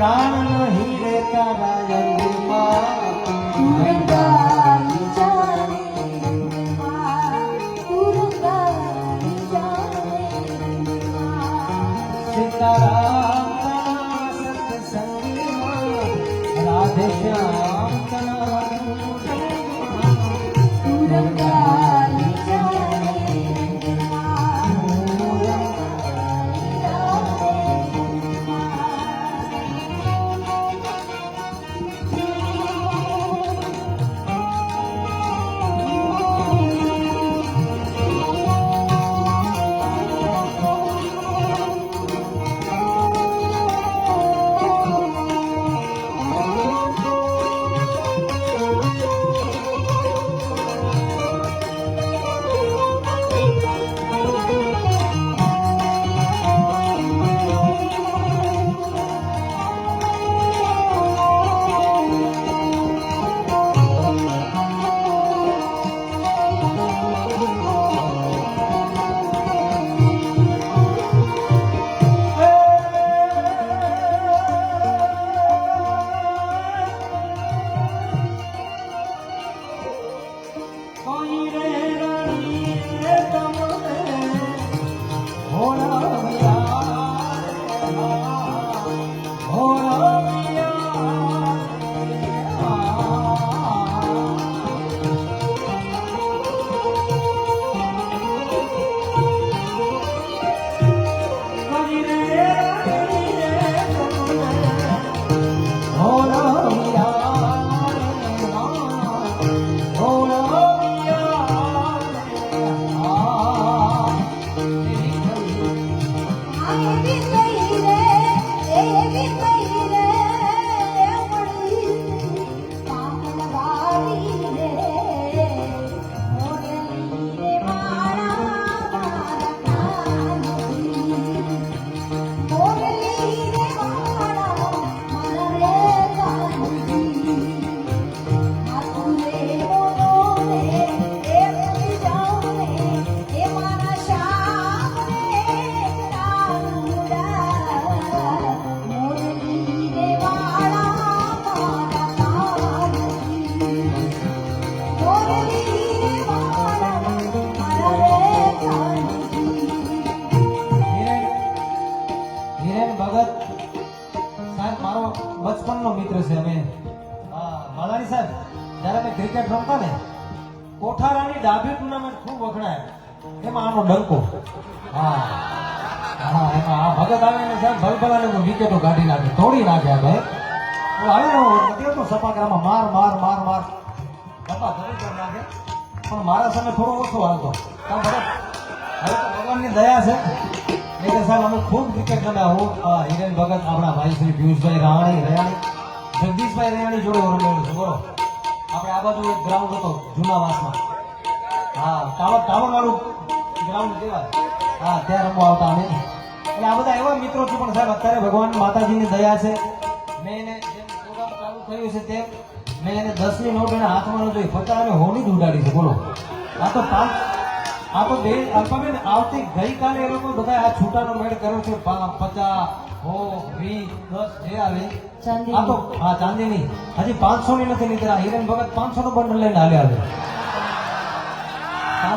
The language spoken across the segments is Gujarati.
પ્રાણ નહીં રે તારા કોઈ રે રાણી તમને હોળાવ્યા ડાબી ટુર્નામેન્ટ ખૂબ વખણાય. એમાં આનો ડંકો. હા. હા, એમાં આ ભગત આવે ને સાહેબ ભલભલાને વિકેટો કાઢી નાખે. તોડી નાખે ભાઈ હું આવે ને હું નથી હોતો સપાકરામાં માર માર માર માર. બાપા ધરી નાખે. પણ મારા સામે થોડો ઓછો હાલતો. તો ભગવાનની દયા છે. એટલે સાહેબ અમે ખૂબ ક્રિકેટ રમ્યા હું. હિરેન ભગત, આપણા ભાઈ શ્રી પિયુષભાઈ રાણી, રયાણી, જગદીશભાઈ રયાણી જોડે રમેલું છે. બરોબર આપણે આ બાજુ એક ગ્રાઉન્ડ હતો, જૂના વાસમાં. હા ટાવર ટાવર વાળું ગ્રાઉન્ડ કહેવાય. હા ત્યાં રમવા આવતા અમે. એટલે આ બધા એવા મિત્રો છે પણ સાહેબ અત્યારે ભગવાન માતાજીની દયા છે. મેં એને જેમ પ્રોગ્રામ ચાલુ થયું છે તેમ મેં એને દસની નોટ એના હાથમાં ન જોઈ પચાસ અને હોળી જ ઉડાડી છે બોલો. આ તો પાંચ આ તો બે અલ્પાબેન આવતી ગઈકાલે એ લોકો બધા આ છૂટાનો મેળ કર્યો છે. પચાસ હો વીસ દસ જે આવે. આ તો હા ચાંદીની. હજી પાંચસો ની નથી નીકળ્યા. હિરેન ભગત પાંચસો નો બંડલ લઈને હાલ્યા છે.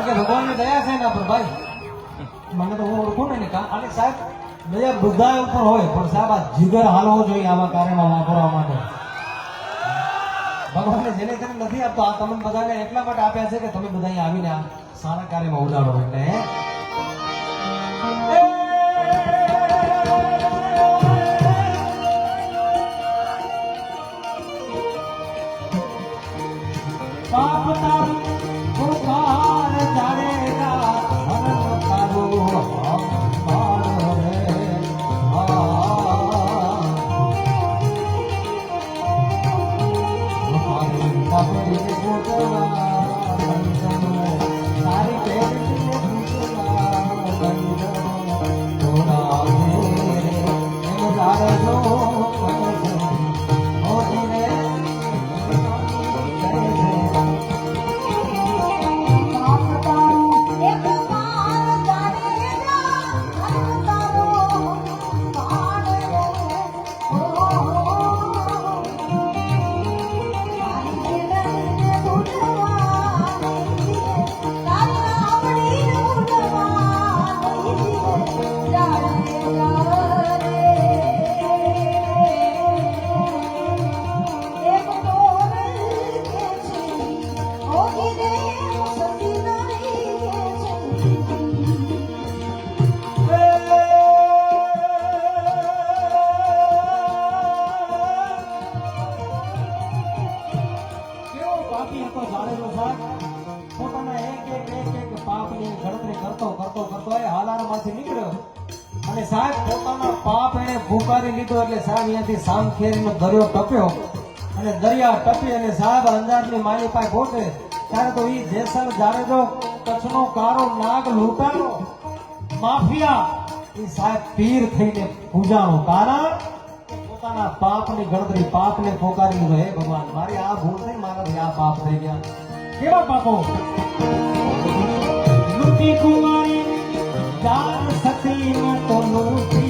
કારણ કે ભગવાનની દયા છે એના પર ભાઈ. મને તો હું ઓળખું ને અને સાહેબ દયા બધા ઉપર હોય, પણ સાહેબ આ જીગર હાલવો જોઈએ આવા કાર્યમાં વાપરવા માટે. ભગવાને જેને તેને નથી આપતો, આ તમને બધાને એટલા માટે આપ્યા છે કે તમે બધા આવીને આ સારા કાર્યમાં ઉડાડો એટલે અહીંયાથી સામખેરીનો દરિયો ટપ્યો અને દરિયા ટપી અને સાહેબ અંજારની માલી પાસે પહોંચે, ત્યારે તો ઈ જેસર જાડેજો કચ્છનો કારો નાગ લૂંટાનો માફિયા! ઈ સાહેબ પીર થઈને પૂજાનો કારણ પોતાના પાપની ગણતરી, પાપને પોકારી લીધો. હે ભગવાન, મારી આ ભૂલ થઈ, મારાથી આ પાપ થઈ ગયા. કેવા પાપો? લૂટી કુંવારી, જાન સતી તો લૂટી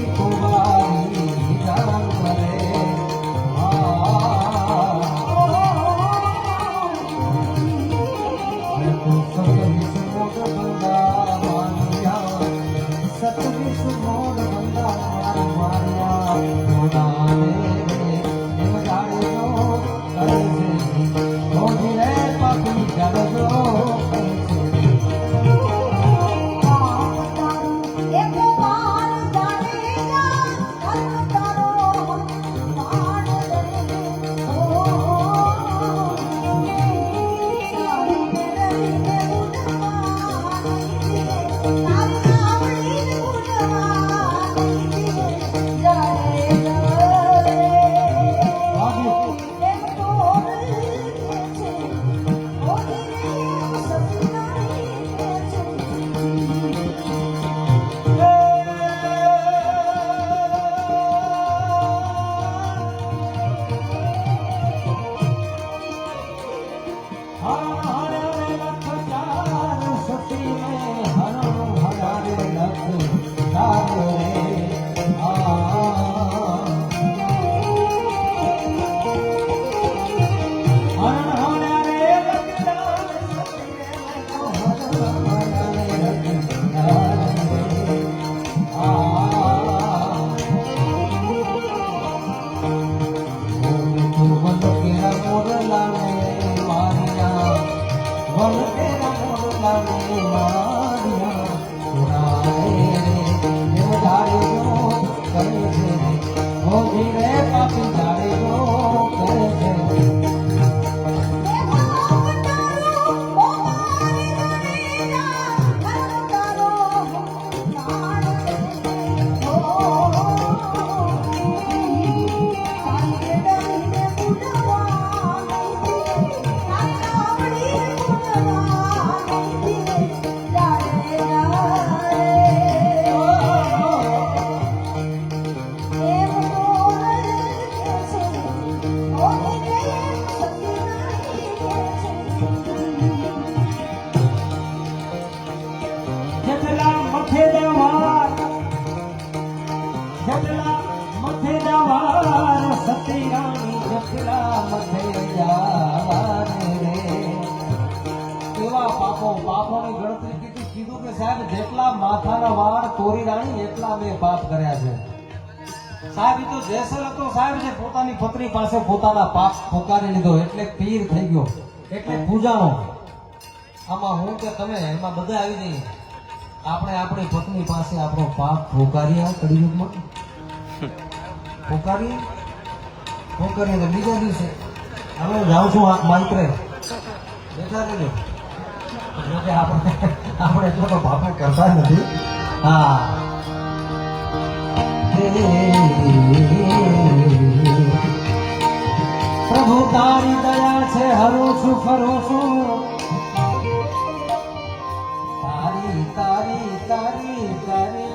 સાહેબ, જેટલા માથાના વાળ તોરી રાણી, એટલા મેં પાપ કર્યા છે. સાહેબ તો જેસલ હતો સાહેબ, જે પોતાની પત્ની પાસે પોતાના પાપ પોકારી લીધો, એટલે પીર થઈ ગયો. એટલે પૂજાણો. આમાં હું કે તમે, એમાં બધા આવી જઈએ. આપણે આપણી પત્ની પાસે આપણો પાપ પોકારીએ કળિયુગમાં પોકારીએ? પોકારીએ તો બીજા દિવસે. હવે જાઉં છું માઇત્રે બેઠા રહેજો. આપણે આપણે એટલો તો પાપો કરતા નથી. હા. પ્રભુ તારી દયા છે, હરું છું, ફરું છું. તારી તારી તારી તારી.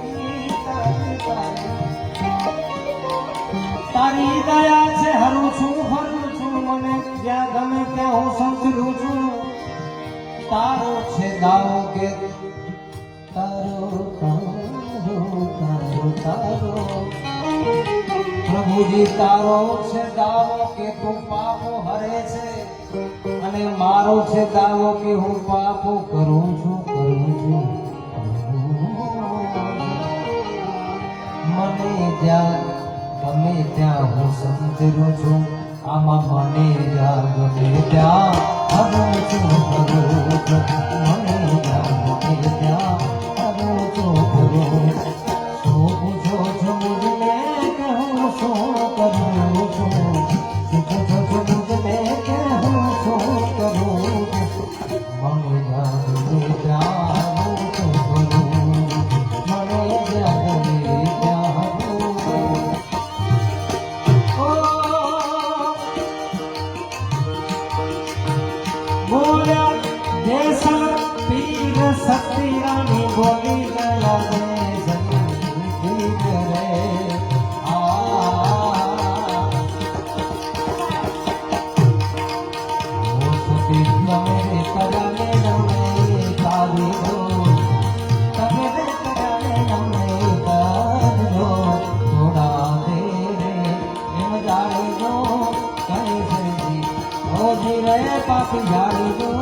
તારી દયા છે, હરું છું, ફરું છું. મને જ્યાં ગમે ત્યાં હું તારો છે કે તારો તારો તારો તારો. પ્રભુજી, તારો છે દાવો કે તું પાપો હરે છે? અને મારો છે દાવો કે હું પાપો કરું છું કરું છું મને જ્યાં ગમે ત્યાં હું સમજરું છું. આમાં મને જ્યાં ગમે ત્યાં હરું છું હરું છું મને locura de 大哥压力多